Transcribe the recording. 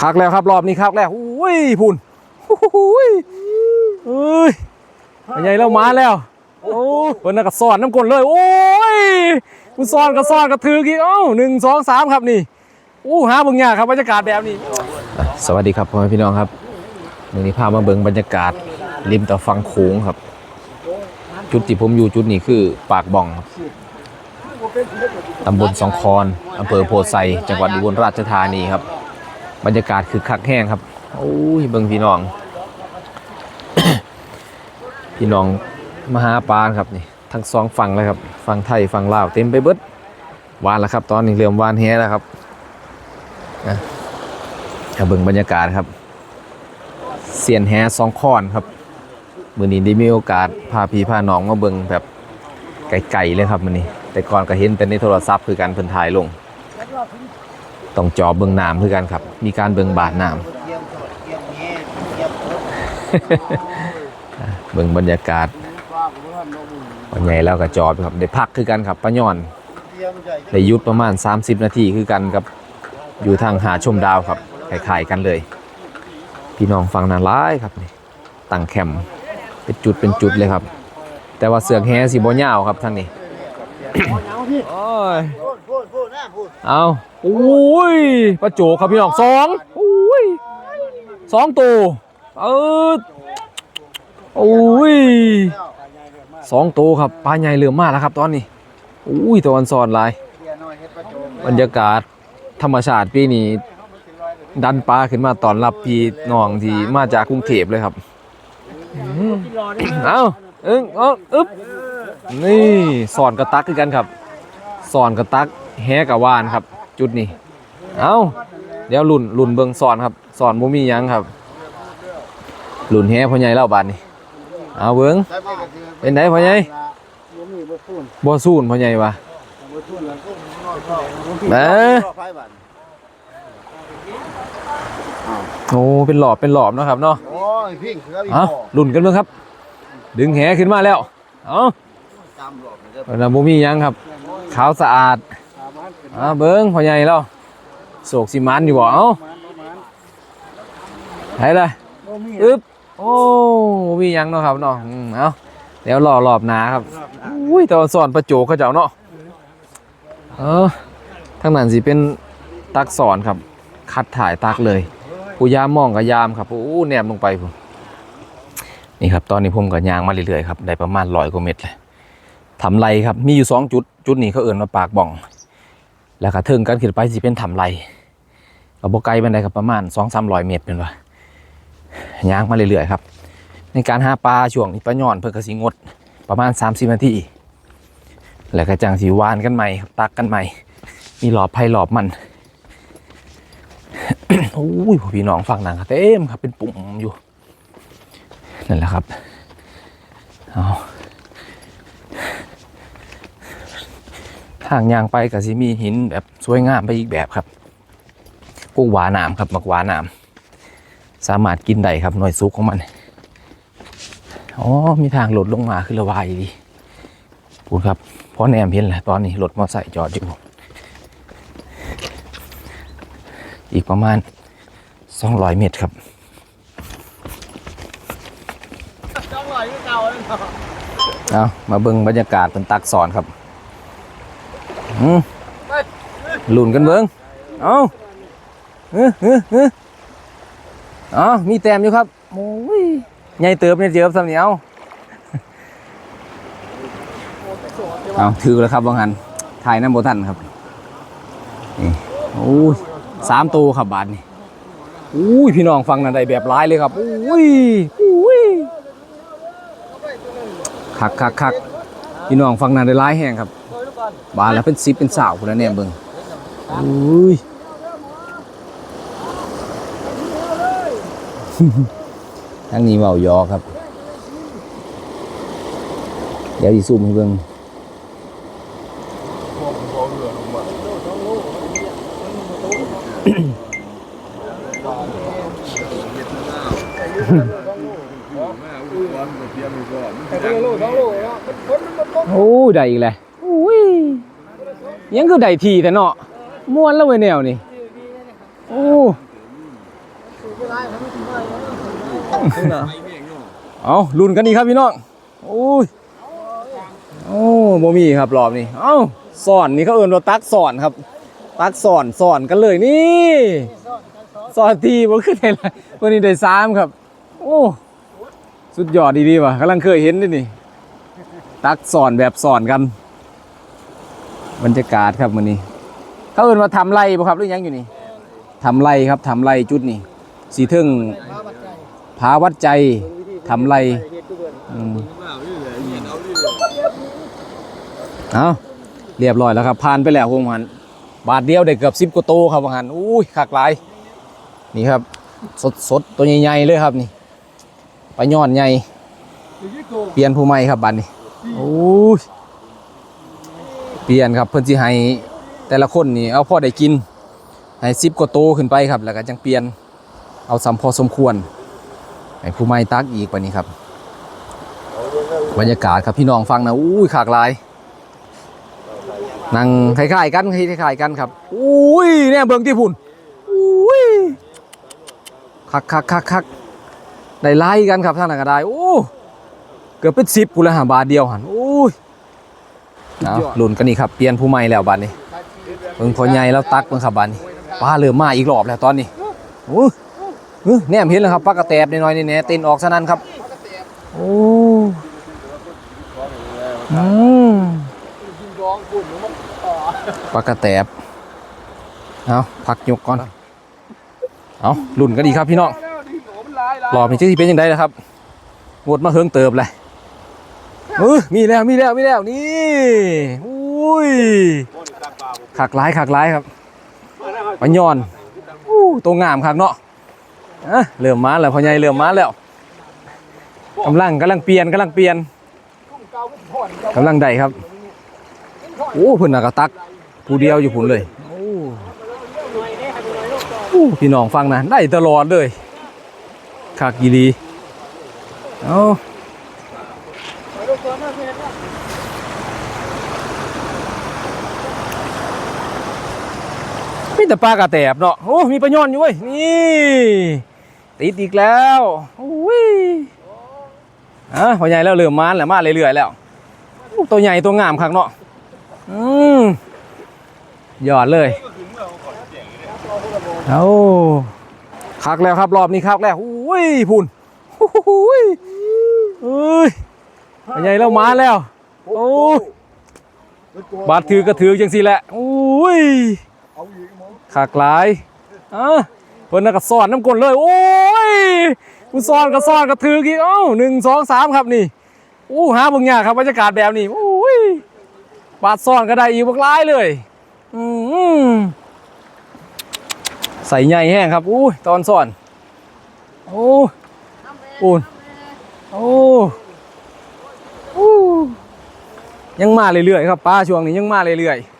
คักแล้วครับรอบนี้คักแล้วอุ้ยพุ่นอุ้ยเอ้ยเป็นไงแล้วมาแล้วโอ้เพิ่นน่ะก็สอนน้ำกลนเลยโอ้ยกูสอนก็สอนก็ถือกี่เอ้าหนึ่งสองสามครับนี่อู้หาเบิ่งยากครับบรรยากาศแบบนี้ สวัสดีครับพ่อแม่พี่น้องครับวันนี้พามาเบิ่งบรรยากาศริมตะฟังโขงครับ จุดที่ผมอยู่จุดนี้คือปากบ่องครับตำบลสองคอนอำเภอโพไซจังหวัดอุบลราชธานีครับ บรรยากาศคือคักแห้งครับโอ้ยเบิ่งพี่น้อง พี่น้องมาหาปลาครับนี่ทั้งสองฝั่งเลยครับฝั่งไทยฝั่งลาวเต็มไปเบิดวานแล้วครับ ตอนนี้เริ่มวานแฮแล้วครับนะเบิ่งบรรยากาศครับเสียนแฮสองคอนครับมือนี้ได้มีโอกาสพาพี่พาน้องมาเบิ่งแบบไกลๆเลยครับมือนี้แต่ก่อนก็เห็นแต่ในโทรศัพท์คือการเพิ่นถ่ายลง ต้องจอเบิ่งน้ำคือกันครับ มีการเบิ่งบาดน้ำ เบิ่งบรรยากาศวันใหญ่แล้วก็จอดครับได้พักคือกันครับป้าย่อนได้หยุดประมาณ 30 นาทีคือกันกับอยู่ทางหาชมดาวครับคล้ายๆกันเลย พี่น้องฟังนั้นร้ายครับนี่ตั้งแคมป์เป็นจุดเป็นจุดเลยครับ แต่ว่าเสือกแฮสีบ่ยาวครับทางนี้ โอ้ยพูดพูดพูดนะพูดเอาโอ้ยประโจครับพี่น้องสองโอ้ยสองตัวเออโอ้ยสองตัวครับปลาใหญ่เหลือมากแล้วครับตอนนี้อุ้ยตะวันสอนหลายเบียร์น้อยเฮ็ดประโจมบรรยากาศธรรมชาติปีนี้ดันปลาขึ้นมาตอนรับพี่น้องที่มาจากกรุงเทพเลยครับอืมเอาอึ้งเอาอึ๊บ นี่สอนกระตักคือกันครับสอนกระตักแฮกะวานครับ จุดนี้เอาเดี๋ยวลุ่นลุ่นเบิงสอนครับสอนบ่มีหยังครับลุ่นแฮพ่อใหญ่เล่าบาดนี่เอาเบิงใช้ไปก็คือเป็นไดพ่อใหญ่บ่มีบ่พูดบ่สูนพ่อใหญ่วะบ่พูดแล้วก็น้อยก็แหมไผบัดโอ้เป็นหลอบเป็นหลอบเนาะครับเนาะโอ้ยพิงเสือพี่เอาพ่อลุ่นกันเบิ่งครับ ดึงแหขึ้นมาแล้ว เอาจำหลอก เด้อเวลาบ่มีหยังครับ ขาวสะอาดสามารถเป็นอ่าเบิ่งพ่อใหญ่แล้วโศกสิมันอยู่บ่เอ้ามันประมาณไหนล่ะบ่มีอึ๊บโอ้บ่มีหยังเนาะครับเนาะอืมเอาเดี๋ยวรอรอบหนาครับอุ้ยแต่ว่าสอนประโจกเขาเจ้าเนาะเออทางนั้นสิเป็นตักสอนครับ คัดถ่ายตักเลย ผู้ยามมองกับยามครับโอ้แนมลงไปพุ่นนี่ครับ ตอนนี้ผมก็ย่างมาเรื่อยๆครับได้ประมาณร้อยกว่าเมตรเลย ทำไรครับ มีอยู่สองจุด จุดนี้เขาเอิ่นว่าปากบ่อง แล้วก็เทิงกันขึ้นไปสิเป็นทำไรเราบกไกลบันไดครับประมาณสองสามร้อยเมตรเป็นว่าย่างมาเรื่อยๆครับ ในการหาปลาช่วงนี้ปลาย่อนเพิ่งกระสิงดประมาณ30นาทีแล้วก็จังสีวานกันใหม่ครับตักกันใหม่ มีหลอบไผ่หลอบมันโอ้ยพี่น้องฟังหนังครับเต็มครับเป็นปุ่มอยู่นั่นแหละครับเอา ทางยางไปกับสิมีหินแบบสวยงามไปอีกแบบครับพวกหวาหนามครับมักหวาหนามสามารถกินได้ครับหน่วยซุกของมันอ๋อมีทางหลดลงมาคือระบายดีพูดครับเพราะแนมเห็นแหละตอนนี้รถมอเตอร์ไซค์จอดอยู่อีกประมาณ 200 เมตรครับจังหวะที่เก่าเลยเนาะเอามาเบิ่งบรรยากาศเป็นตักสอนครับอืม หลุนกันเบิ่งเอาเฮ้อเฮ้อเฮ้ออ๋อมีแต้มอยู่ครับโอ้ยใหญ่เติบเนี่ยเจอสำเนียวเอาถือแล้วครับบางหันถ่ายน้ำโบทันครับนี่โอ้ยสามตัวครับบาทนี่อุ้ยพี่น้องฟังนั่นได้แบบร้ายเลยครับอุ้ยอุ้ยคักคักคักพี่น้องฟังนานได้ร้ายแห้งครับ บานแล้วเป็นซิปเป็นสาวคนละแนมเบิ่งอุ้ยทั้งนี้เบายอครับ เดี๋ยวอีซูมให้เบิ่งโอ้ยได้อีกแล้วอุ้ย ยังคือได้ทีแต่เนาะม้วนแล้วเว้ยแนวนี่โอ้เอาลุ้นกันดีครับพี่น้องโอ้ยโอ้บ่มีครับรอบนี้เอ้าสอนนี่เขาเอิ้นว่าตักสอนครับ ตักสอนสอนกันเลยนี่สอนทีบ่ขึ้นได้วันนี้ได้สามครับ โอ้สุดยอดดีๆว่ะกำลังเคยเห็นด้วยนี่ ตักสอนแบบสอนกัน บรรยากาศครับมื้อนี้ เขาเอิ้นว่าทำไรบ่ครับหรือยังอยู่นี่ทำไรครับทำไรจุดนี่สีทึ่งผาวัดใจทำไรเอาเรียบร้อยแล้วครับผ่านไปแล้ววงหันบาทเดียวได้เกือบสิบกว่าโตครับวงหันอุ้ยขากหลาย นี่ครับ สดสดตัวใหญ่ๆเลยครับนี่ไปย่อนใหญ่เปลี่ยนผู้ใหม่ครับบัดนี้โอ้ย เปลี่ยนครับเพิ่นสิให้แต่ละคนนี่เอาพ่อได้กินให้สิบกว่าโตขึ้นไปครับ แล้วก็จังเปลี่ยนเอาสำพอสมควรให้ผู้ใหม่ตักอีกวันนี้ครับ บรรยากาศครับพี่น้องฟังนะอุ้ยขากลายนั่งคล้ายๆกันคล้ายๆกันครับอุ้ยเนี่ยเบิ่งที่พุ่นอุ้ยคักคักคักคักได้ไล่กันครับท่านนก็ได้โอ้เกือบเป็นสิบกูลหาบาทเดียวหันโอ้ย เอาหลุนกันนี่ครับเปลี่ยนผู้ใหม่แล้วบาทนี้เบิ่งพอใหญ่แล้วตักเบิ่งครับบาทนี้ป้าเริ่มมาอีกรอบแล้วตอนนี้โอ้ยเอ้ยแนมเห็นแล้วครับปลากระแตบน้อยๆนี่แน่เต้นออกซะนั้นครับโอ้อืมปลากระแตบเอาพักยกก่อนเอาหลุนกันดีครับพี่น้องรอบนี้จะสิเป็นยังไงนะครับงดมาเฮิงเติบเลย เออมีแล้วมีแล้วมีแล้วนี่อุ้ยขักหลายขักหลายครับปัญญอนอู้ตัวงามคักเนาะอะเริ่มมาแล้วพ่อใหญ่เริ่มมาแล้วกำลังกำลังเปลี่ยนกำลังเปลี่ยนกำลังได้ครับโอ้พิ่นน่ะกระตักผู้เดียวอยู่พุ่นเลยโอ้พี่น้องฟังนะได้ตลอดเลยคักยีดีเอา มีแต่ปลากระแตบเนาะโอ้ มีปลาย่อนอยู่เว้ย นี่ติดอีกแล้วโอ้ยอะพอใหญ่แล้วเริ่มมาแล้วมาเรื่อยๆแล้วตัวใหญ่ตัวงามคักเนาะอืมยอดเลยเอาคักแล้วครับรอบนี้คักแล้วโอ้ยพุ่นโอ้ยเอ้ยเป็นไงแล้วมาแล้ว โอ้บาดถือก็ถือจังสิแหละโอ้ย ขากหลายอะเพิ่นน่ะก็สอนน้ำกลนเลย โอ้ยกูสอนก็สอนก็ถือกี่เอ้าหนึ่งสองสามครับนี่อู้หาเบิ่งยากครับบรรยากาศแบบนี้โอ้ยบาดสอนก็ได้อีกบักหลายเลยอืมใส่ใหญ่แห้งครับอู้ยตอนสอนโอ้ปูนโอ้โอ้ยังมาเรื่อยๆครับป้าช่วงนี้ยังมาเรื่อยๆ